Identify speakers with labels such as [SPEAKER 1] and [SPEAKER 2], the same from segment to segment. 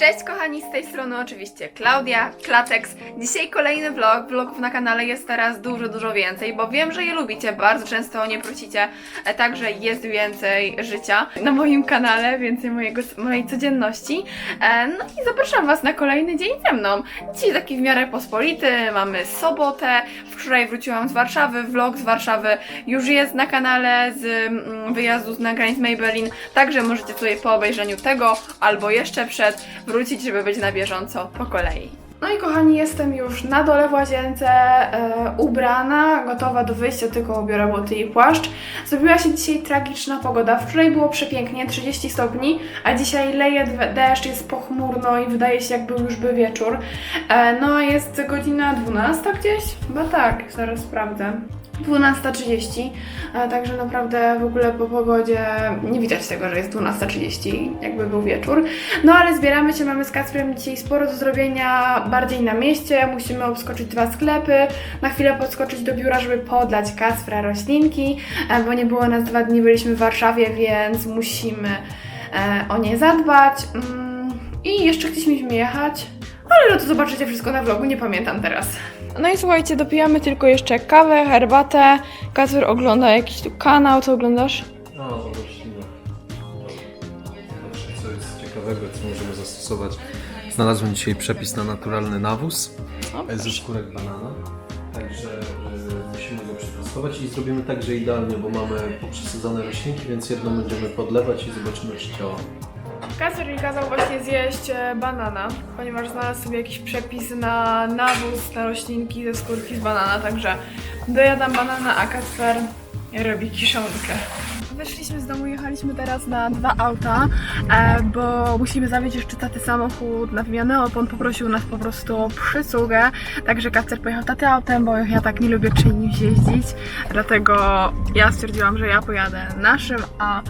[SPEAKER 1] Cześć kochani, z tej strony oczywiście Klaudia, Klatex. Dzisiaj kolejny vlog. Vlogów na kanale jest teraz dużo, dużo więcej, bo wiem, że je lubicie, bardzo często o nie prosicie. E, Także jest więcej życia na moim kanale, więcej mojego, mojej codzienności. E, No i zapraszam Was na kolejny dzień ze mną. Dzisiaj taki w miarę pospolity, mamy sobotę. Wczoraj wróciłam z Warszawy, vlog z Warszawy już jest na kanale z mm, wyjazdu z nagrań z Maybelline, także możecie tutaj po obejrzeniu tego albo jeszcze przed wrócić, żeby być na bieżąco po kolei. No i kochani, jestem już na dole w łazience, e, ubrana, gotowa do wyjścia, tylko ubiorę buty i płaszcz. Zrobiła się dzisiaj tragiczna pogoda. Wczoraj było przepięknie, 30 stopni, a dzisiaj leje deszcz, jest pochmurno i wydaje się jakby już by wieczór. E, no jest godzina 12 gdzieś? Chyba tak, zaraz sprawdzę. 12.30, e, także naprawdę w ogóle po pogodzie nie widać tego, że jest 12.30, jakby był wieczór. No ale zbieramy się, mamy z Kacprem dzisiaj sporo do zrobienia bardziej na mieście, musimy obskoczyć dwa sklepy, na chwilę podskoczyć do biura, żeby podlać Kacpra roślinki, e, bo nie było nas dwa dni, byliśmy w Warszawie, więc musimy e, o nie zadbać. Mm, I jeszcze chcieliśmy jechać, ale no to zobaczycie wszystko na vlogu, nie pamiętam teraz. No i słuchajcie, dopijamy tylko jeszcze kawę, herbatę. Kacper ogląda jakiś tu kanał, co oglądasz?
[SPEAKER 2] No, o roślinach. Zobaczcie, co jest ciekawego, co możemy zastosować. Znalazłem dzisiaj przepis na naturalny nawóz
[SPEAKER 1] O,
[SPEAKER 2] ze skórek banana. Także y, musimy go przetestować i zrobimy tak, że idealnie, bo mamy poprzesadzone roślinki, więc jedno będziemy podlewać i zobaczymy, czy działa.
[SPEAKER 1] Kacper mi kazał właśnie zjeść e, banana, ponieważ znalazł sobie jakiś przepis na nawóz, na roślinki ze skórki z banana, także dojadam banana, a Kacper robi kiszonkę. Wyszliśmy z domu, jechaliśmy teraz na dwa auta, e, bo musimy zawieźć jeszcze taty samochód na wymianę opon. Poprosił nas po prostu przysługę, także Kacper pojechał taty autem, bo ja tak nie lubię czyimś jeździć, dlatego ja stwierdziłam, że ja pojadę naszym, a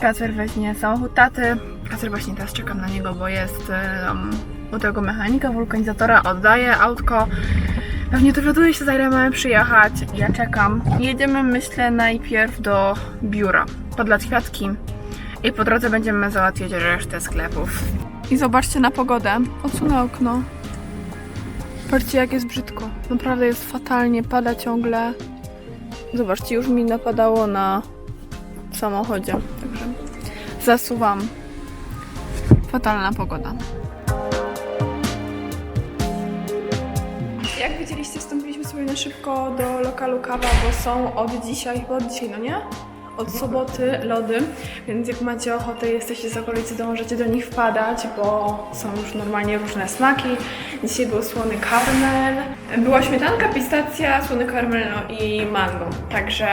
[SPEAKER 1] Kacper weźmie samochód taty. Kacper właśnie teraz czekam na niego, bo jest um, u tego mechanika, wulkanizatora, oddaje autko. Pewnie dowiaduje się, za ile mamy przyjechać. Ja czekam. Jedziemy, myślę, najpierw do biura. Podlać kwiatki. I po drodze będziemy załatwiać resztę sklepów. I zobaczcie na pogodę. Odsunę okno. Patrzcie, jak jest brzydko. Naprawdę jest fatalnie, pada ciągle. Zobaczcie, już mi napadało na samochodzie. Także zasuwam. Fatalna pogoda. Jak widzieliście, wstąpiliśmy sobie na szybko do lokalu kawa, bo są od dzisiaj, chyba od dzisiaj, no nie? Od soboty lody, więc jak macie ochotę, jesteście z okolicy, to możecie do nich wpadać, bo są już normalnie różne smaki. Dzisiaj był słony karmel, była śmietanka, pistacja, słony karmel no i mango. Także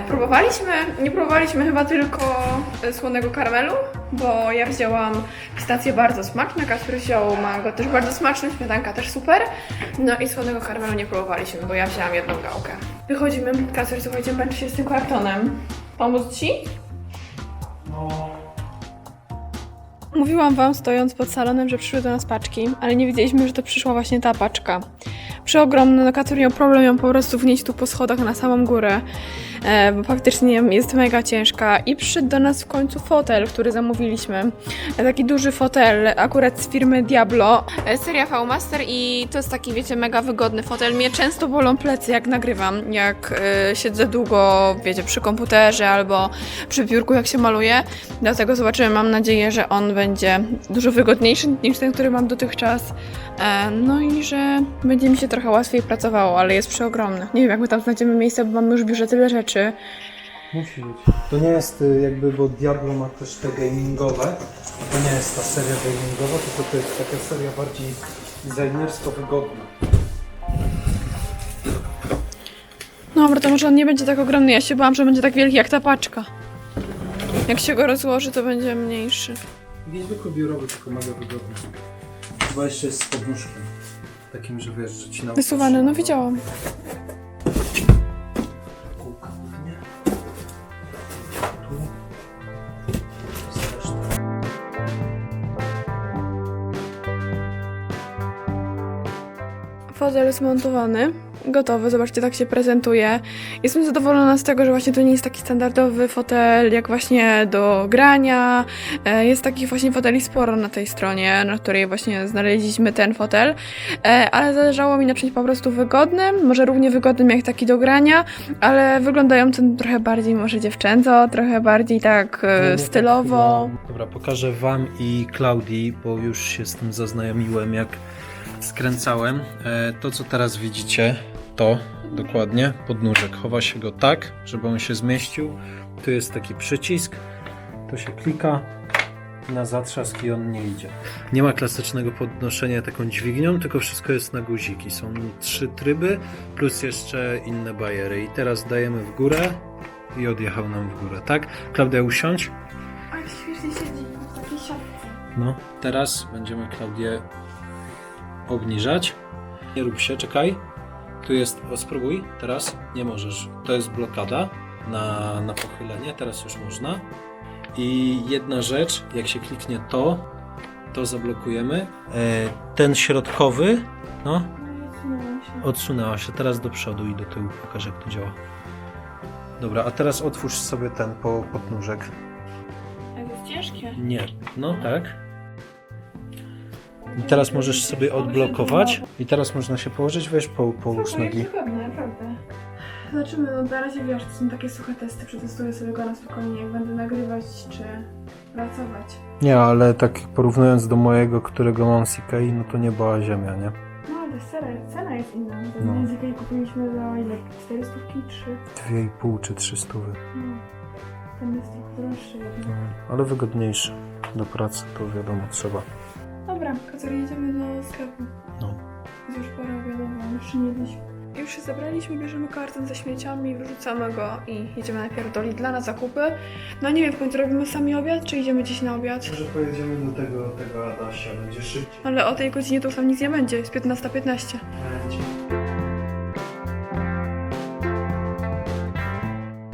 [SPEAKER 1] Próbowaliśmy, nie próbowaliśmy chyba tylko e, słonego karmelu, bo ja wzięłam pistację bardzo smaczne, Kasper wziął mango też bardzo smaczne, śmietanka też super. No i słonego karmelu nie próbowaliśmy, bo ja wzięłam jedną gałkę. Wychodzimy, Kasper, słuchajcie, męczy się z tym kartonem. Pomóc Ci? Mówiłam Wam, stojąc pod salonem, że przyszły do nas paczki, ale nie wiedzieliśmy, że to przyszła właśnie ta paczka. Przeogromna, no Kacper miał problem ją po prostu wnieść tu po schodach na samą górę, e, bo faktycznie jest mega ciężka i przyszedł do nas w końcu fotel, który zamówiliśmy. E, taki duży fotel, akurat z firmy Diablo. E, seria V-Master i to jest taki, wiecie, mega wygodny fotel. Mnie często bolą plecy, jak nagrywam, jak e, siedzę długo, wiecie, przy komputerze albo przy biurku, jak się maluje. Dlatego zobaczymy, mam nadzieję, że on będzie dużo wygodniejszy niż ten, który mam dotychczas. E, No i że będzie mi się trochę łatwiej pracowało, ale jest przeogromny. Nie wiem, jak my tam znajdziemy miejsce, bo mamy już w biurze tyle rzeczy.
[SPEAKER 2] Musi być. To nie jest y, jakby, bo Diablo ma też te gamingowe. To nie jest ta seria gamingowa, tylko to jest taka seria bardziej designersko wygodna.
[SPEAKER 1] Dobra, to może on nie będzie tak ogromny. Ja się bałam, że będzie tak wielki jak ta paczka. Jak się go rozłoży, to będzie mniejszy.
[SPEAKER 2] Jakiś zwykły biurowy, tylko mega wygodny. Chyba jeszcze jest z podnóżkiem. Takim, że wiesz, że ci na
[SPEAKER 1] Wysuwany, no widziałam. Fotel zmontowany. gotowy. Zobaczcie, tak się prezentuje. Jestem zadowolona z tego, że właśnie to nie jest taki standardowy fotel, jak właśnie do grania. E, Jest takich właśnie foteli sporo na tej stronie, na której właśnie znaleźliśmy ten fotel, E, ale zależało mi na czymś po prostu wygodnym, może równie wygodnym jak taki do grania, ale wyglądają ten trochę bardziej może dziewczęco, trochę bardziej tak e,
[SPEAKER 2] Nie, nie
[SPEAKER 1] stylowo.
[SPEAKER 2] tak chyba. Dobra, pokażę Wam i Klaudii, bo już się z tym zaznajomiłem, jak skręcałem. E, to, co teraz widzicie, to dokładnie podnóżek. Chowa się go tak, żeby on się zmieścił. Tu jest taki przycisk, to się klika na zatrzask i on nie idzie. Nie ma klasycznego podnoszenia taką dźwignią, tylko wszystko jest na guziki. Są trzy tryby, plus jeszcze inne bajery. I teraz dajemy w górę i odjechał nam w górę, tak? Klaudia, usiądź.
[SPEAKER 1] Ale świetnie siedzi w takiej siatce.
[SPEAKER 2] No, teraz będziemy Klaudię obniżać. Nie rób się, czekaj. Tu jest, spróbuj, teraz nie możesz. To jest blokada na, na pochylenie, teraz już można. I jedna rzecz, jak się kliknie to, to zablokujemy. E, ten środkowy, no, odsunęła się. Teraz do przodu i do tyłu pokażę, jak to działa. Dobra, a teraz otwórz sobie ten po podnóżek.
[SPEAKER 1] To jest ciężkie.
[SPEAKER 2] Nie. No tak. I teraz możesz sobie odblokować. I teraz można się położyć, wiesz, po, połóż nogi.
[SPEAKER 1] Pewne, naprawdę. Zobaczymy, no na razie wiesz, to są takie suche testy, przetestuję sobie go na spokojnie, jak będę nagrywać czy pracować.
[SPEAKER 2] Nie, ale tak porównując do mojego, którego mam z Ikei, no to nie była ziemia, nie?
[SPEAKER 1] No ale cena, cena jest inna. To
[SPEAKER 2] No.
[SPEAKER 1] no. z jakiej kupiliśmy za ile? 400 3.
[SPEAKER 2] 2,5 czy 300.
[SPEAKER 1] No. Ten jest trochę droższy
[SPEAKER 2] No,
[SPEAKER 1] jednak.
[SPEAKER 2] ale wygodniejszy. Do pracy to wiadomo trzeba.
[SPEAKER 1] Dobra, Kacor, jedziemy do sklepu.
[SPEAKER 2] No.
[SPEAKER 1] Jest już pora obiadowa, jeszcze nie jedliśmy. Już się zebraliśmy, bierzemy karton ze śmieciami, wyrzucamy go i jedziemy najpierw do Lidla na zakupy. No nie wiem, w końcu robimy sami obiad, czy idziemy gdzieś na obiad?
[SPEAKER 2] Może pojedziemy do tego, tego Adasia, będzie szybciej.
[SPEAKER 1] Ale o tej godzinie to już tam nic nie będzie, jest 15.15.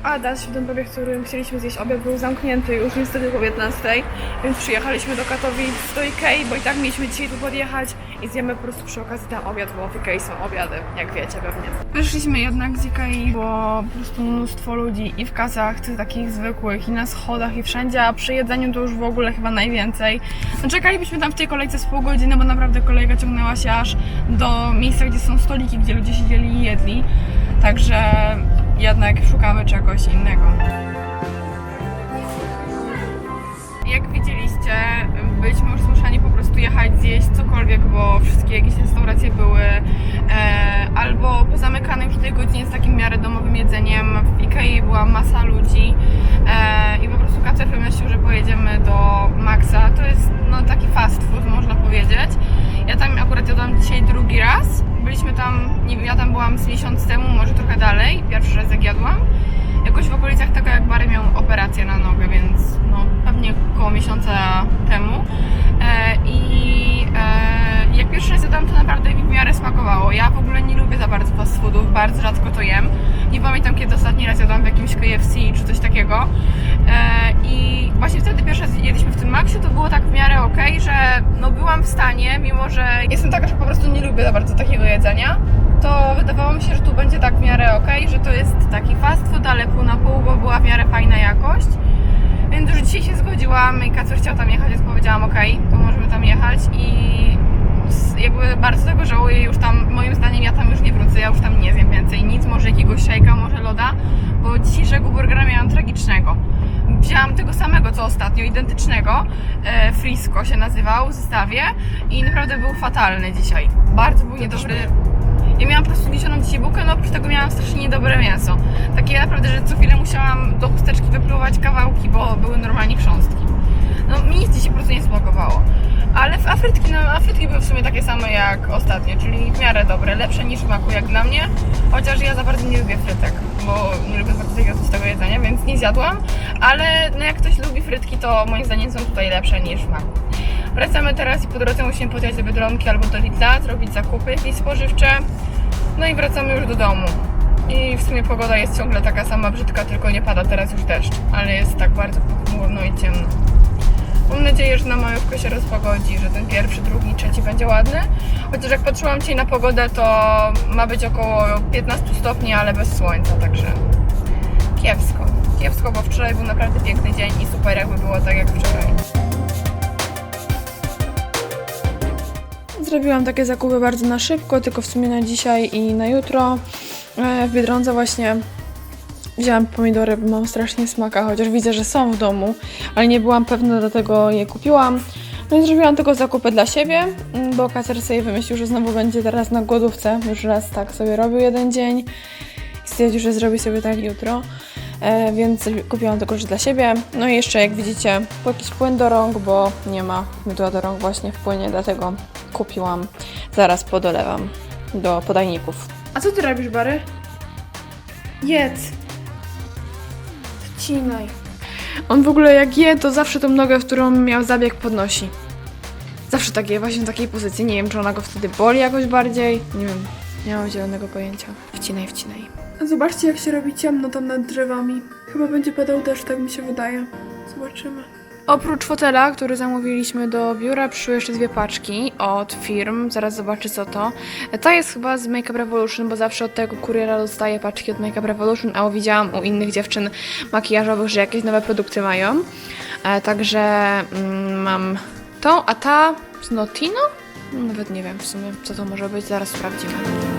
[SPEAKER 1] Adaś w Dębowie, w którym chcieliśmy zjeść obiad, był zamknięty już niestety po 15, więc przyjechaliśmy do Katowic, do Ikei, bo i tak mieliśmy dzisiaj tu podjechać i zjemy po prostu przy okazji tam obiad, bo w Ikei są obiady, jak wiecie pewnie. Wyszliśmy jednak z Ikei, bo po prostu mnóstwo ludzi i w kasach tych takich zwykłych, i na schodach, i wszędzie, a przy jedzeniu to już w ogóle chyba najwięcej. No czekalibyśmy tam w tej kolejce z pół godziny, bo naprawdę kolejka ciągnęła się aż do miejsca, gdzie są stoliki, gdzie ludzie siedzieli i jedli. Także jednak szukamy czegoś innego. Jak widzieliście, byliśmy już zmuszeni po prostu jechać zjeść cokolwiek, bo wszystkie jakieś restauracje były e, albo pozamykane już w tej godzinie z takim miarę domowym jedzeniem. W Ikei była masa ludzi e, i po prostu Kacper wymyślił, że pojedziemy do Maxa. To jest no, taki fast food, można powiedzieć. Ja tam akurat jadłam dzisiaj drugi raz. Byliśmy tam, nie wiem, ja tam byłam z miesiąc temu, może trochę dalej, pierwszy raz jak jadłam. Jakoś w okolicach tego, jak Bary miał operację na nogę, więc no, pewnie około miesiąca temu. E, I e, jak pierwszy raz jadłam, to naprawdę mi w miarę smakowało. Ja w ogóle nie lubię za bardzo fast foodów, bardzo rzadko to jem. Nie pamiętam, kiedy ostatni raz jadłam w jakimś KFC czy coś takiego. E, I właśnie wtedy pierwszy raz jedliśmy w tym Maxie, to było tak w miarę okej, że no byłam w stanie, mimo że jestem taka, że po prostu nie lubię za bardzo takiego jedzenia, to wydawało mi się, że tu będzie tak w miarę okej, że to jest taki fast food, ale pół na pół, bo była w miarę fajna jakość. Więc już dzisiaj się zgodziłam i Kacper chciał tam jechać, więc powiedziałam okej, to możemy tam jechać i jakby bardzo tego żałuję, już tam, moim zdaniem ja tam już nie wrócę, ja już tam nie zjem więcej nic, może jakiegoś szejka, może loda, bo dzisiejszego burgera miałam tragicznego. Wzięłam tego samego co ostatnio, identycznego, e, Frisco się nazywał w zestawie i naprawdę był fatalny dzisiaj. Bardzo był niedobry. Ja miałam po prostu gniecioną dzisiaj bułkę, no oprócz tego miałam strasznie niedobre mięso. Takie naprawdę, że co chwilę musiałam do chusteczki wypluwać kawałki, bo były normalnie chrząstki. No mi nic dzisiaj po prostu nie smakowało. Ale w afrytki, no afrytki były w sumie takie same jak ostatnio, czyli w miarę dobre, lepsze niż w maku jak dla mnie. Chociaż ja za bardzo nie lubię frytek, bo nie lubię takiego tego jedzenia, więc nie zjadłam. Ale no jak ktoś lubi frytki, to moim zdaniem są tutaj lepsze niż w maku. Wracamy teraz i po drodze musimy podjechać do Biedronki albo do Lidla, zrobić zakupy jakieś spożywcze. No i wracamy już do domu. I w sumie pogoda jest ciągle taka sama brzydka, tylko nie pada teraz już deszcz, ale jest tak bardzo pochmurno i ciemno. Mam nadzieję, że na majówkę się rozpogodzi, że ten pierwszy, drugi, trzeci będzie ładny. Chociaż jak patrzyłam dzisiaj na pogodę, to ma być około 15 stopni, ale bez słońca, także kiepsko. Kiepsko, bo wczoraj był naprawdę piękny dzień i super jakby było tak jak wczoraj. Zrobiłam takie zakupy bardzo na szybko, tylko w sumie na dzisiaj i na jutro. E, W Biedronce właśnie wzięłam pomidory, bo mam strasznie smaka, chociaż widzę, że są w domu, ale nie byłam pewna, dlatego je kupiłam. No i zrobiłam tylko zakupy dla siebie, mm, bo kacer sobie wymyślił, że znowu będzie teraz na głodówce. Już raz tak sobie robił jeden dzień i stwierdził, że zrobi sobie tak jutro. E, więc kupiłam tylko już dla siebie. No i jeszcze, jak widzicie, jakiś płyn do rąk, bo nie ma mydła do rąk właśnie w płynie, dlatego kupiłam. Zaraz podolewam do podajników. A co ty robisz, Bary? Jedz. Wcinaj. On w ogóle jak je, to zawsze tą nogę, w którą miał zabieg, podnosi. Zawsze tak je, właśnie w takiej pozycji. Nie wiem, czy ona go wtedy boli jakoś bardziej. Nie wiem, nie mam zielonego pojęcia. Wcinaj, wcinaj. Zobaczcie, jak się robi ciemno tam nad drzewami. Chyba będzie padał deszcz, tak mi się wydaje. Zobaczymy. Oprócz fotela, który zamówiliśmy do biura, przyszły jeszcze dwie paczki od firm. Zaraz zobaczę co to. Ta jest chyba z Makeup Revolution, bo zawsze od tego kuriera dostaję paczki od Makeup Revolution, a widziałam u innych dziewczyn makijażowych, że jakieś nowe produkty mają. E, także mm, mam tą, a ta z Notino? Nawet nie wiem w sumie, co to może być. Zaraz sprawdzimy.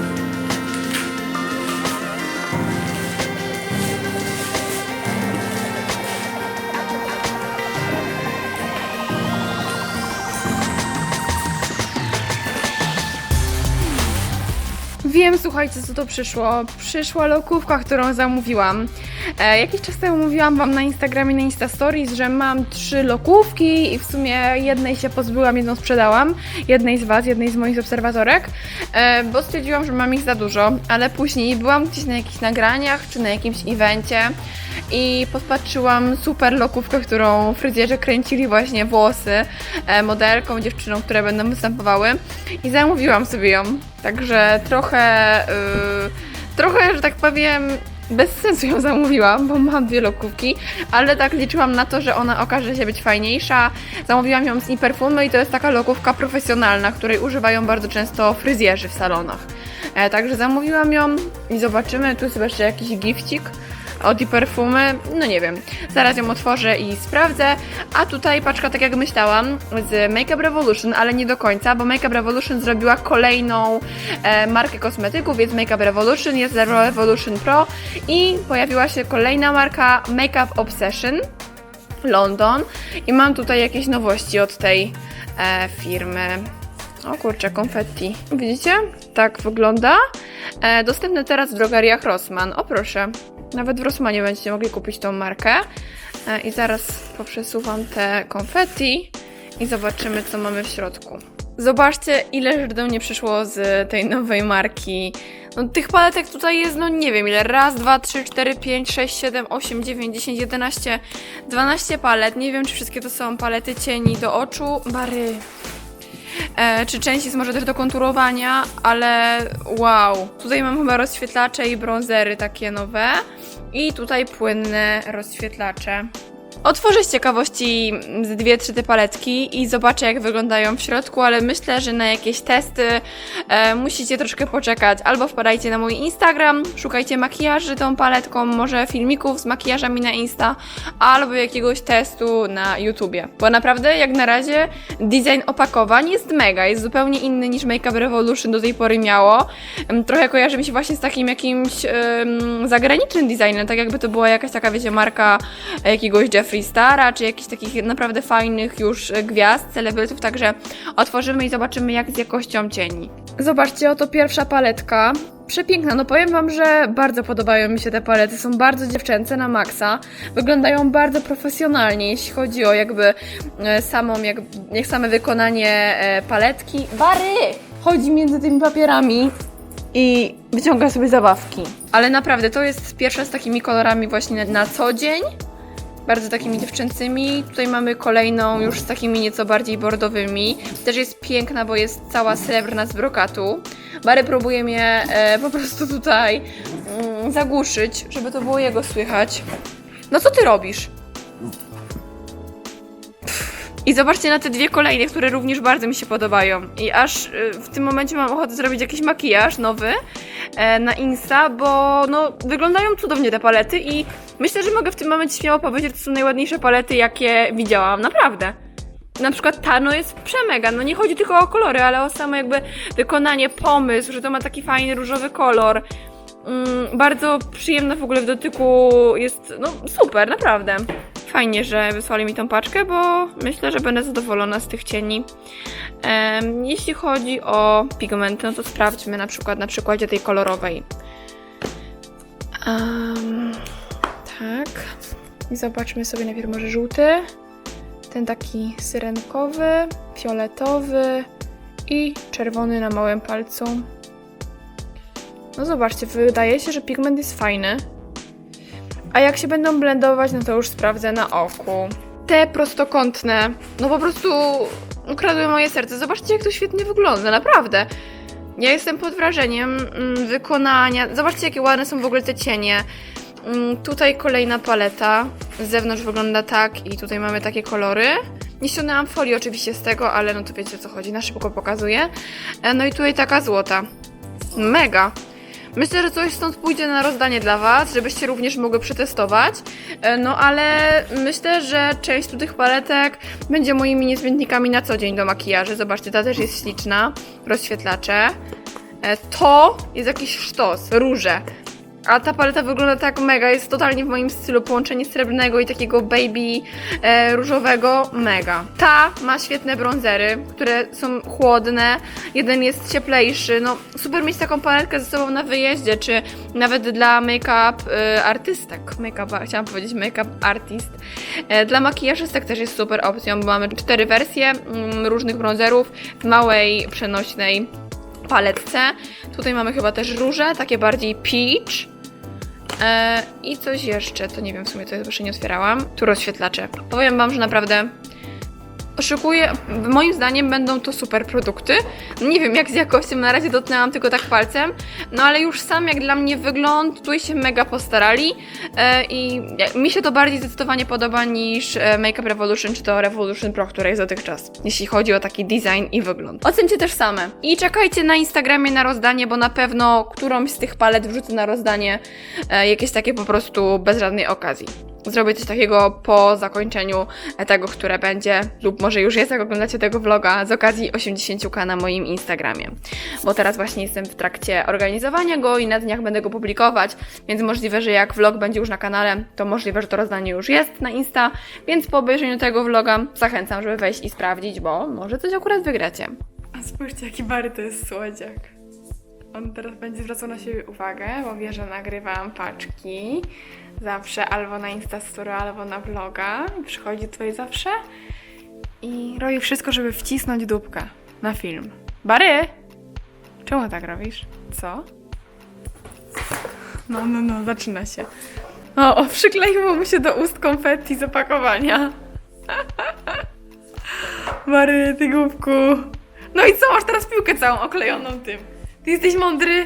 [SPEAKER 1] Wiem, słuchajcie, co to przyszło. Przyszła lokówka, którą zamówiłam. E, jakiś czas temu mówiłam Wam na Instagramie, na Insta Stories, że mam trzy lokówki i w sumie jednej się pozbyłam, jedną sprzedałam. Jednej z Was, jednej z moich obserwatorek, e, bo stwierdziłam, że mam ich za dużo, ale później byłam gdzieś na jakichś nagraniach czy na jakimś evencie i podpatrzyłam super lokówkę, którą fryzjerzy kręcili właśnie włosy e, modelką, dziewczyną, które będą występowały i zamówiłam sobie ją. Także trochę, yy, trochę, że tak powiem, bez sensu ją zamówiłam, bo mam dwie lokówki, ale tak liczyłam na to, że ona okaże się być fajniejsza. Zamówiłam ją z Perfumy i to jest taka lokówka profesjonalna, której używają bardzo często fryzjerzy w salonach. E, także zamówiłam ją i zobaczymy. Tu jest jeszcze jakiś gifcik od Perfumy, no nie wiem. Zaraz ją otworzę i sprawdzę. A tutaj paczka, tak jak myślałam, z Makeup Revolution, ale nie do końca, bo Makeup Revolution zrobiła kolejną e, markę kosmetyków, jest Makeup Revolution, jest Revolution Pro i pojawiła się kolejna marka Makeup Obsession. London i mam tutaj jakieś nowości od tej e, firmy. O kurczę, konfetti. Widzicie? Tak wygląda. E, dostępne teraz w drogeriach Rossmann. O proszę. Nawet w Rossmanie będziecie mogli kupić tą markę. E, I zaraz poprzesuwam te konfetti i zobaczymy, co mamy w środku. Zobaczcie, ile rzeczy do mnie przyszło z tej nowej marki. No, tych paletek tutaj jest, no nie wiem ile. Raz, dwa, trzy, cztery, pięć, sześć, siedem, osiem, dziewięć, dziesięć, jedenaście, dwanaście palet. Nie wiem, czy wszystkie to są palety cieni do oczu. Bary. E, czy część jest może też do konturowania, ale wow. Tutaj mam chyba rozświetlacze i bronzery takie nowe. I tutaj płynne rozświetlacze. Otworzę z ciekawości z dwie, trzy te paletki i zobaczę, jak wyglądają w środku, ale myślę, że na jakieś testy e, musicie troszkę poczekać. Albo wpadajcie na mój Instagram, szukajcie makijaży tą paletką, może filmików z makijażami na Insta, albo jakiegoś testu na YouTubie. Bo naprawdę, jak na razie, design opakowań jest mega, jest zupełnie inny niż Makeup Revolution do tej pory miało. Trochę kojarzy mi się właśnie z takim jakimś em, zagranicznym designem, tak jakby to była jakaś taka, wiecie, marka jakiegoś Jeffree Stara, czy jakichś takich naprawdę fajnych już e, gwiazd, celebrytów, także otworzymy i zobaczymy jak z jakością cieni. Zobaczcie, oto pierwsza paletka. Przepiękna, no powiem Wam, że bardzo podobają mi się te palety, są bardzo dziewczęce na maksa, wyglądają bardzo profesjonalnie, jeśli chodzi o jakby e, samą, jak, jak same wykonanie e, paletki. Bary! Chodzi między tymi papierami i wyciąga sobie zabawki. Ale naprawdę, to jest pierwsza z takimi kolorami właśnie na co dzień, bardzo takimi dziewczęcymi. Tutaj mamy kolejną już z takimi nieco bardziej bordowymi. Też jest piękna, bo jest cała srebrna z brokatu. Bary próbuje mnie e, po prostu tutaj mm, zagłuszyć, żeby to było jego słychać. No co ty robisz? I zobaczcie na te dwie kolejne, które również bardzo mi się podobają. I aż y, w tym momencie mam ochotę zrobić jakiś makijaż nowy e, na Insta, bo no wyglądają cudownie te palety i myślę, że mogę w tym momencie śmiało powiedzieć, że to są najładniejsze palety, jakie widziałam, naprawdę. Na przykład ta no jest przemega, no nie chodzi tylko o kolory, ale o samo jakby wykonanie, pomysł, że to ma taki fajny różowy kolor. Mm, bardzo przyjemna w ogóle w dotyku, jest no super, naprawdę. Fajnie, że wysłali mi tą paczkę, bo myślę, że będę zadowolona z tych cieni. Jeśli chodzi o pigmenty, no to sprawdźmy na przykład na przykładzie tej kolorowej. Em, tak. I zobaczmy sobie najpierw może żółty. Ten taki syrenkowy, fioletowy i czerwony na małym palcu. No zobaczcie, wydaje się, że pigment jest fajny. A jak się będą blendować, no to już sprawdzę na oku. Te prostokątne, no po prostu ukradły moje serce. Zobaczcie, jak to świetnie wygląda, naprawdę. Ja jestem pod wrażeniem mm, wykonania. Zobaczcie, jakie ładne są w ogóle te cienie. Mm, Tutaj kolejna paleta. Z zewnątrz wygląda tak i tutaj mamy takie kolory. Nie ściągnęłam folii oczywiście z tego, ale no to wiecie o co chodzi, na szybko pokazuję. E, No i tutaj taka złota. Mega. Myślę, że coś stąd pójdzie na rozdanie dla Was, żebyście również mogły przetestować. E, No ale myślę, że część tu tych paletek będzie moimi niezbędnikami na co dzień do makijażu. Zobaczcie, ta też jest śliczna. Rozświetlacze. E, To jest jakiś sztos, róże. A ta paleta wygląda tak mega, jest totalnie w moim stylu połączenie srebrnego i takiego baby e, różowego, mega. Ta ma świetne bronzery, które są chłodne, jeden jest cieplejszy, no super mieć taką paletkę ze sobą na wyjeździe, czy nawet dla make-up e, artystek, make-up, chciałam powiedzieć make-up artist. E, dla makijażystek też jest super opcją, bo mamy cztery wersje mm, różnych bronzerów w małej, przenośnej paletce. Tutaj mamy chyba też róże, takie bardziej peach. E, I coś jeszcze, to nie wiem w sumie, to jeszcze nie otwierałam. Tu rozświetlacze. Powiem Wam, że naprawdę oszukuję. Moim zdaniem będą to super produkty. Nie wiem jak z jakością, na razie dotknęłam tylko tak palcem. No ale już sam jak dla mnie wygląd, tutaj się mega postarali. E, I mi się to bardziej zdecydowanie podoba niż e, Makeup Revolution czy to Revolution Pro, które jest dotychczas. Jeśli chodzi o taki design i wygląd. Ocencie też same. I czekajcie na Instagramie na rozdanie, bo na pewno którąś z tych palet wrzucę na rozdanie e, jakieś takie po prostu bez żadnej okazji. Zrobię coś takiego po zakończeniu tego, które będzie, lub może już jest, jak oglądacie tego vloga, z okazji 80k na moim Instagramie. Bo teraz właśnie jestem w trakcie organizowania go i na dniach będę go publikować, więc możliwe, że jak vlog będzie już na kanale, to możliwe, że to rozdanie już jest na Insta, więc po obejrzeniu tego vloga zachęcam, żeby wejść i sprawdzić, bo może coś akurat wygracie. A spójrzcie, jaki bary to jest słodziak. On teraz będzie zwracał na siebie uwagę, bo wie, że nagrywam paczki. Zawsze albo na Instastory, albo na vloga. Przychodzi tutaj zawsze i robi wszystko, żeby wcisnąć dupkę na film. Bary! Czemu tak robisz? Co? No, no, no, zaczyna się. O, o przykleiło mu się do ust konfetti z opakowania. Bary, ty głupku. No i co, masz teraz piłkę całą oklejoną tym. Ty jesteś mądry.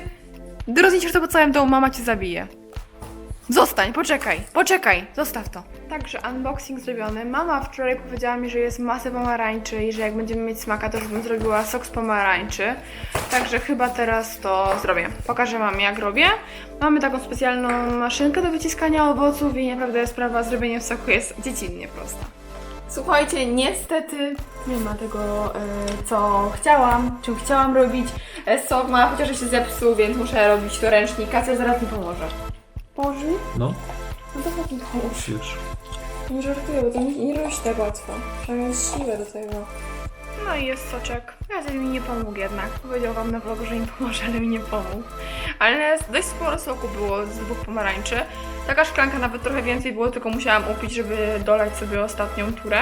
[SPEAKER 1] Rozniesiesz to po całym domu, mama cię zabije. Zostań, poczekaj, poczekaj, zostaw to. Także unboxing zrobiony. Mama wczoraj powiedziała mi, że jest masę pomarańczy i że jak będziemy mieć smaka, to żebym zrobiła sok z pomarańczy. Także chyba teraz to zrobię. Pokażę wam jak robię. Mamy taką specjalną maszynkę do wyciskania owoców i naprawdę sprawa zrobienia soku jest dziecinnie prosta. Słuchajcie, niestety nie ma tego, e, co chciałam, czym chciałam robić. E, Sok ma, chociaż się zepsuł, więc muszę robić to ręcznie. Kasia zaraz mi pomoże. Pomoże mi?
[SPEAKER 2] No,
[SPEAKER 1] No to chodź mi pomóż.
[SPEAKER 2] już.
[SPEAKER 1] Nie żartuję, bo to nie, nie robisz tak łatwo. Trzeba mieć siłę do tego. No i jest soczek. Kasia mi nie pomógł jednak. Powiedział wam na vlogu, że mi pomoże, ale mi nie pomógł. Ale dość sporo soku było z dwóch pomarańczy. Taka szklanka nawet trochę więcej było, tylko musiałam upić, żeby dolać sobie ostatnią turę.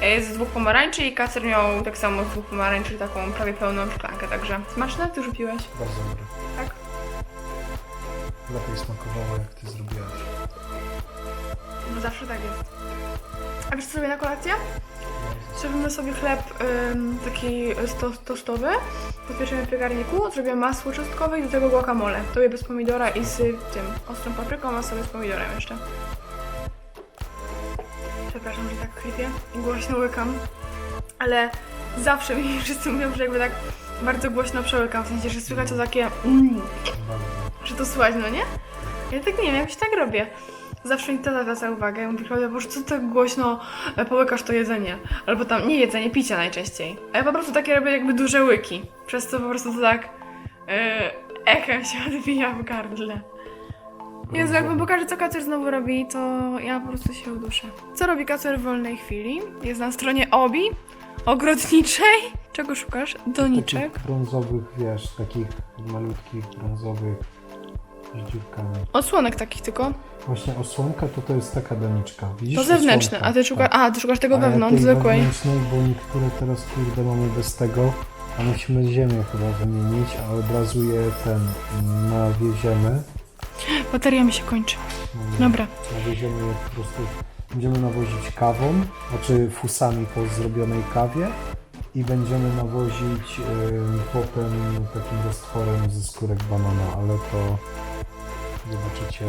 [SPEAKER 1] E, Z dwóch pomarańczy i kacer miał tak samo z dwóch pomarańczy taką prawie pełną szklankę, także smaczne. Ty już piłeś?
[SPEAKER 2] Bardzo dobry.
[SPEAKER 1] Tak?
[SPEAKER 2] Lepiej smakowało, jak ty zrobiłaś.
[SPEAKER 1] No zawsze tak jest. A wiesz co sobie na kolację? Zrobimy sobie chleb ym, taki sto, tostowy, popieszymy w piekarniku, zrobię masło czosnkowe i do tego guacamole. To je bez pomidora i z tym ostrą papryką, a sobie z pomidorem jeszcze. Przepraszam, że tak chrypię i głośno łykam. ale zawsze mi wszyscy mówią, że jakby tak bardzo głośno przełykam, w sensie, że słychać to takie mm, że to słychać, no nie? Ja tak nie wiem, jakoś tak robię. Zawsze mi tata zwraca uwagę mówi, Klaudia, Boże, co tak głośno e, połykasz to jedzenie? Albo tam, nie jedzenie, picie najczęściej. A ja po prostu takie robię jakby duże łyki, przez co po prostu to tak e, echem się odbija w gardle. Jezu, jak wam pokażę, co Kacer znowu robi, to ja po prostu się uduszę. Co robi Kacer w wolnej chwili? Jest na stronie Obi, ogrodniczej. Czego szukasz? Doniczek.
[SPEAKER 2] Takich brązowych, wiesz, takich malutkich brązowych z dziurkami.
[SPEAKER 1] Odsłonek takich tylko.
[SPEAKER 2] Właśnie osłonka to to jest taka doniczka. Widzisz?
[SPEAKER 1] To zewnętrzne,
[SPEAKER 2] Osłonka,
[SPEAKER 1] a ty szukasz.
[SPEAKER 2] tak.
[SPEAKER 1] A, ty szukasz tego
[SPEAKER 2] ja
[SPEAKER 1] wewnątrz,
[SPEAKER 2] tej
[SPEAKER 1] zwykłej.
[SPEAKER 2] wewnętrznej, bo niektóre teraz kurde mamy bez tego, a musimy ziemię chyba wymienić, a od razu je ten nawieziemy.
[SPEAKER 1] Bateria mi się kończy. Dobra.
[SPEAKER 2] Nawieziemy je po prostu, będziemy nawozić kawą, znaczy fusami po zrobionej kawie i będziemy nawozić ym, potem takim roztworem ze skórek banana, ale to zobaczycie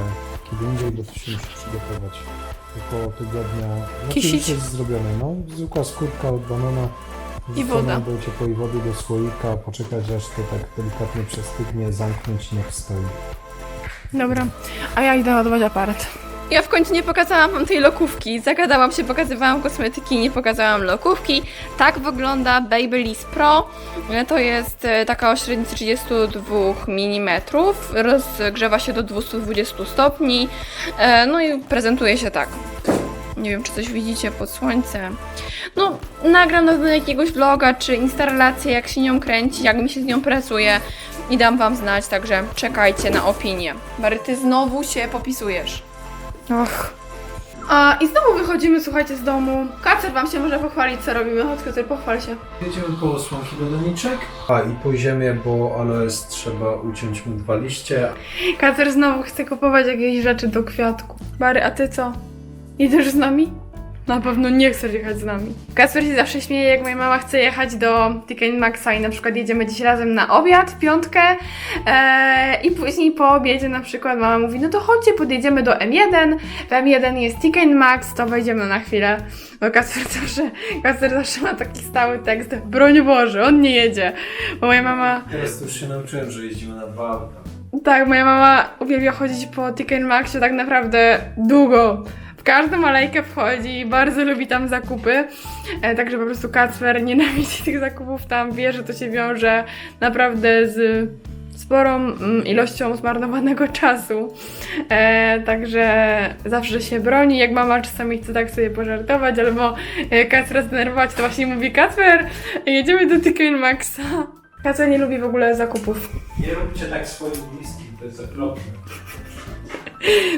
[SPEAKER 2] kiedy indziej, bo to się musi przygotować. Około tygodnia. Znaczy
[SPEAKER 1] Kisić.
[SPEAKER 2] już jest zrobione, no. Zwykła skórka od banana.
[SPEAKER 1] I woda.
[SPEAKER 2] Do ciepłej wody, do słoika, poczekać aż to tak delikatnie przestygnie, zamknąć i niech stoi.
[SPEAKER 1] Dobra. A ja idę ładować aparat. Ja w końcu nie pokazałam wam tej lokówki. Zagadałam się, pokazywałam kosmetyki, nie pokazałam lokówki. Tak wygląda Babyliss Pro. To jest e, taka o średnicy 32 mm. Rozgrzewa się do 220 stopni. E, No i prezentuje się tak. Nie wiem, czy coś widzicie pod słońcem. No, nagram na pewno jakiegoś vloga, czy instalację, jak się nią kręci, jak mi się z nią pracuje i dam wam znać, także czekajcie na opinię. Bary, ty znowu się popisujesz. Och. A, I znowu wychodzimy, słuchajcie, z domu. Kacer wam się może pochwalić, co robimy. Chodź, Kacer, pochwal się.
[SPEAKER 2] Jedziemy koło słonki do doniczek. A i po ziemię, bo aloes trzeba uciąć mu dwa liście.
[SPEAKER 1] Kacer znowu chce kupować jakieś rzeczy do kwiatku. Bary, a ty co? Idziesz z nami? Na pewno nie chcesz jechać z nami. Kasper się zawsze śmieje, jak moja mama chce jechać do Ticket Maxa i na przykład jedziemy dziś razem na obiad, w piątkę eee, i później po obiedzie na przykład mama mówi, no to chodźcie, podjedziemy do M1, w M1 jest Ticket Max, to wejdziemy na chwilę. Bo Kasper zawsze, Kasper zawsze ma taki stały tekst, broń Boże, on nie jedzie. Bo moja mama
[SPEAKER 2] Teraz już się nauczyłem, że jeździmy na dwa auta.
[SPEAKER 1] tak, moja mama uwielbia chodzić po Ticket Maxie tak naprawdę długo. Każdą alejkę wchodzi i bardzo lubi tam zakupy. E, także po prostu Kacper nienawidzi tych zakupów tam, wie, że to się wiąże naprawdę z sporą mm, ilością zmarnowanego czasu. E, także zawsze się broni. Jak mama czasami chce tak sobie pożartować albo e, Kacpera zdenerwować, to właśnie mówi Kacper, jedziemy do Ticket Maxa. Kacper nie lubi w ogóle zakupów.
[SPEAKER 2] Nie róbcie tak swoim bliskim, to jest okropne.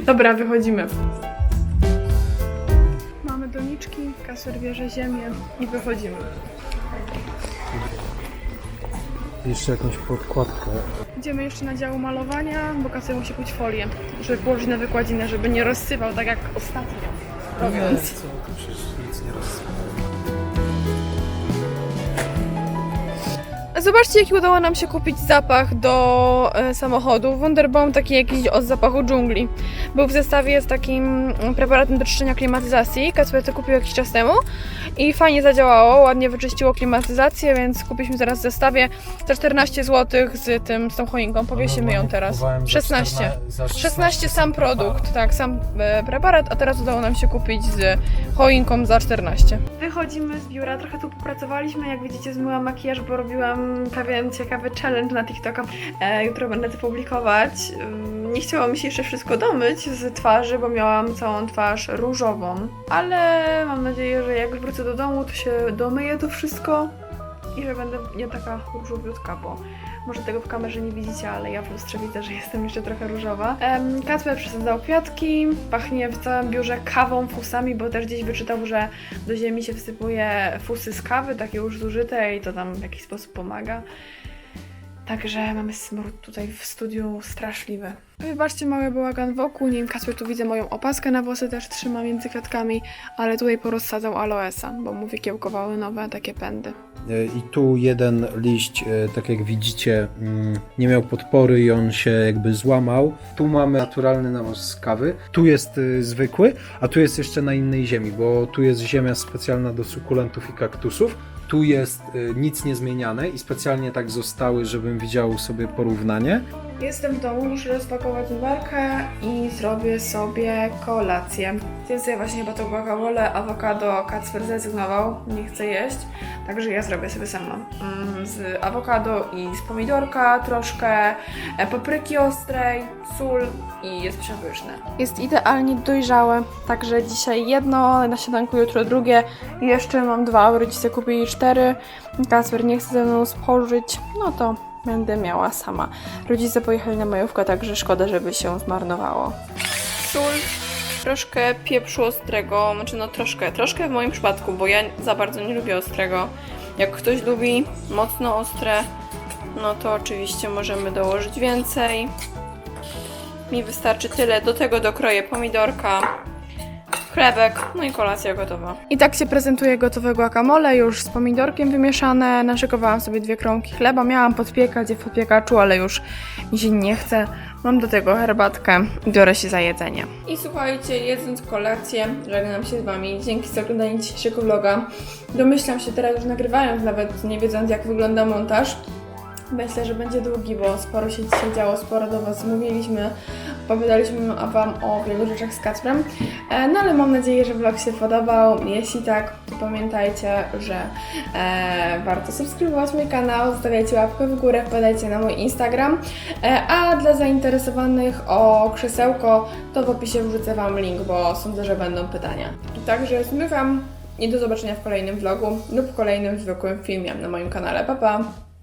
[SPEAKER 1] Dobra, wychodzimy. Mamy doniczki, kasur bierze ziemię i wychodzimy.
[SPEAKER 2] Jeszcze jakąś podkładkę.
[SPEAKER 1] Idziemy jeszcze na dział malowania, bo kasur musi kuć folię, żeby położyć na wykładzinę, żeby nie rozsypał tak jak ostatnio. Robiąc.
[SPEAKER 2] co, to przecież
[SPEAKER 1] Zobaczcie, jaki udało nam się kupić zapach do e, samochodu. Wonderbaum taki jakiś od zapachu dżungli. Był w zestawie z takim preparatem do czyszczenia klimatyzacji. Kacper to kupił jakiś czas temu i fajnie zadziałało, ładnie wyczyściło klimatyzację, więc kupiliśmy zaraz w zestawie za 14 zł z tym, z tą choinką. Powiesimy ją teraz. 16. 16 sam produkt, tak, sam e, preparat, a teraz udało nam się kupić z choinką za 14. Wychodzimy z biura, trochę tu popracowaliśmy, jak widzicie zmyłam makijaż, bo robiłam pewien ciekawy challenge na TikToka. E, jutro będę to publikować. Ym, Nie chciało mi się jeszcze wszystko domyć z twarzy, bo miałam całą twarz różową, ale mam nadzieję, że jak wrócę do domu, to się domyję to wszystko i że będę nie taka różowiutka, bo może tego w kamerze nie widzicie, ale ja w lustrze widzę, że jestem jeszcze trochę różowa. Um, Kacper przesadzał kwiatki, pachnie w całym biurze kawą, fusami, bo też gdzieś wyczytał, że do ziemi się wsypuje fusy z kawy, takie już zużyte i to tam w jakiś sposób pomaga. Także mamy smród tutaj w studiu straszliwy. Wybaczcie mały bałagan wokół nim. Kacper tu widzę moją opaskę na włosy też trzyma między kwiatkami, ale tutaj porozsadzał aloesa, bo mu wykiełkowały nowe takie pędy.
[SPEAKER 2] E, I tu jeden liść, e, tak jak widzicie, mm, nie miał podpory i on się jakby złamał. Tu mamy naturalny nawoz z kawy, tu jest e, zwykły, a tu jest jeszcze na innej ziemi, bo tu jest ziemia specjalna do sukulentów i kaktusów, Tu jest y, nic niezmieniane i specjalnie tak zostały, żebym widział sobie porównanie.
[SPEAKER 1] Jestem w domu, muszę rozpakować warkę i zrobię sobie kolację. Więc ja właśnie chyba to guacamole, awokado, Kacper zrezygnował, nie chce jeść, także ja zrobię sobie sama. Mm, Z awokado i z pomidorka troszkę, e, papryki ostrej, sól i jest przepyszne. Jest idealnie dojrzałe, także dzisiaj jedno, na śniadanku jutro drugie jeszcze mam dwa, rodzice kupili cztery. Kacper nie chce ze mną spożyć, no to będę miała sama. Rodzice pojechali na majówkę, także szkoda, żeby się zmarnowało. Sól, troszkę pieprzu ostrego, znaczy no troszkę, troszkę w moim przypadku, bo ja za bardzo nie lubię ostrego. Jak ktoś lubi mocno ostre, no to oczywiście możemy dołożyć więcej. Mi wystarczy tyle, do tego dokroję pomidorka, chlebek, no i kolacja gotowa. I tak się prezentuje gotowe guacamole, już z pomidorkiem wymieszane. Naszykowałam sobie dwie kromki chleba, miałam podpiekać je w podpiekaczu, ale już mi się nie chce. Mam do tego herbatkę biorę się za jedzenie. I słuchajcie, jedząc kolację, żegnam się z Wami. Dzięki za oglądanie dzisiejszego vloga. Domyślam się teraz już nagrywając, nawet nie wiedząc jak wygląda montaż. Myślę, że będzie długi, bo sporo się dzisiaj działo, sporo do Was mówiliśmy, opowiadaliśmy Wam o wielu rzeczach z Kacprem. E, No ale mam nadzieję, że vlog się podobał. Jeśli tak, to pamiętajcie, że e, warto subskrybować mój kanał, zostawiajcie łapkę w górę, wpadajcie na mój Instagram. E, a dla zainteresowanych o krzesełko, to w opisie wrzucę Wam link, bo sądzę, że będą pytania. Także zmykam i do zobaczenia w kolejnym vlogu lub kolejnym zwykłym filmie na moim kanale. Pa, pa!